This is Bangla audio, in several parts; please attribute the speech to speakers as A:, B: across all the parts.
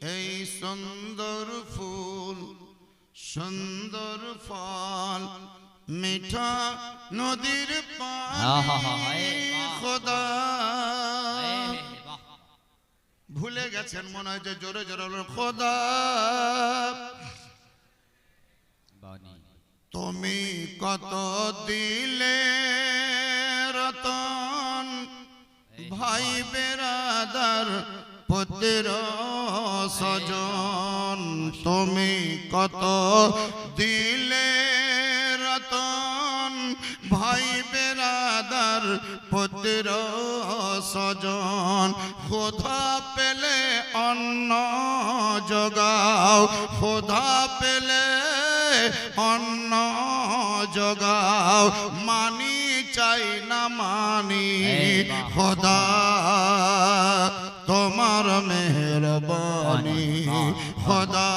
A: এই সুন্দর ফুল সুন্দর ফল মিঠা নদীর
B: আহাহা,
A: পানি খোদা। ভুলে গেছেন মনে হয় যে জোরে জোরে খোদা। তুমি কত দিলে রতন ভাই বেরাদার পুত্র। সজন তুমি কত দিলে রতন? ভাই বেরাদার পুত্র সজন খোদা পেলে অন্ন জগাও। খোদা পেলে অন্ন জগাও। মানি চাই না মানি। খোদা তোমার মেহরবানি। খোদা।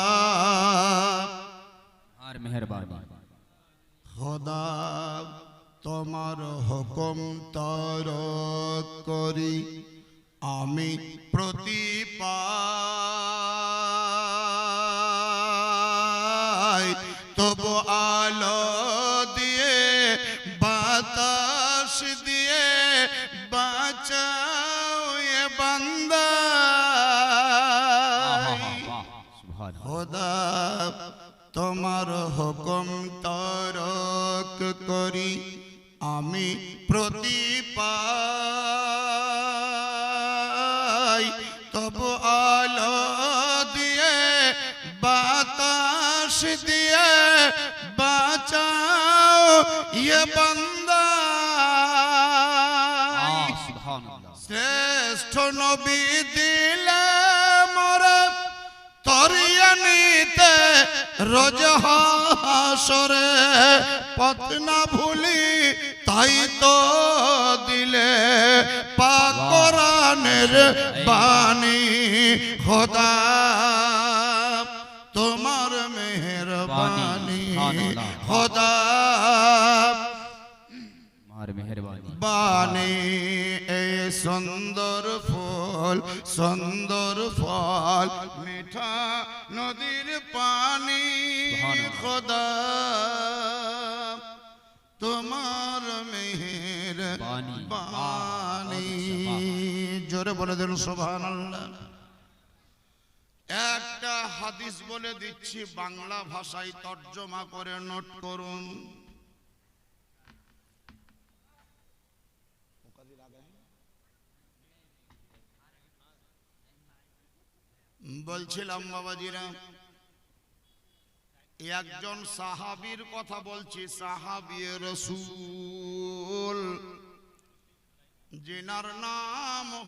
B: আর মেহরবানি।
A: খোদা তোমার হুকুম তর করি আমি প্রতিপাই তবু আলো দিয়ে বাতাস দিয়ে বাঁচাও খোদা তোমার হুকুম তরক করি আমি প্রতিপাই। তবু আলো দিয়ে বাতাস দিয়ে বাঁচাও ইয়ে বান্দা। শ্রেষ্ঠ নবী দিলে রোজ হাসরে পথ না ভুলি তাই তো দিলে পাকরানের বাণী। খোদা তোমার মেহরবানি খোদা।
B: মেহরবানি
A: এ সুন্দর ফুল সুন্দর ফল নদীর পানি। খোদা তোমার মেহের
B: পানি।
A: জোরে বলে দিন সোভান একটা হাদিস বলে দিচ্ছি বাংলা ভাষায় তর্জমা করে নোট করুন। বলছিলাম বাবাজিরা একজন সাহাবির কথা বলছি সাহাবি রসুল। যেনার নাম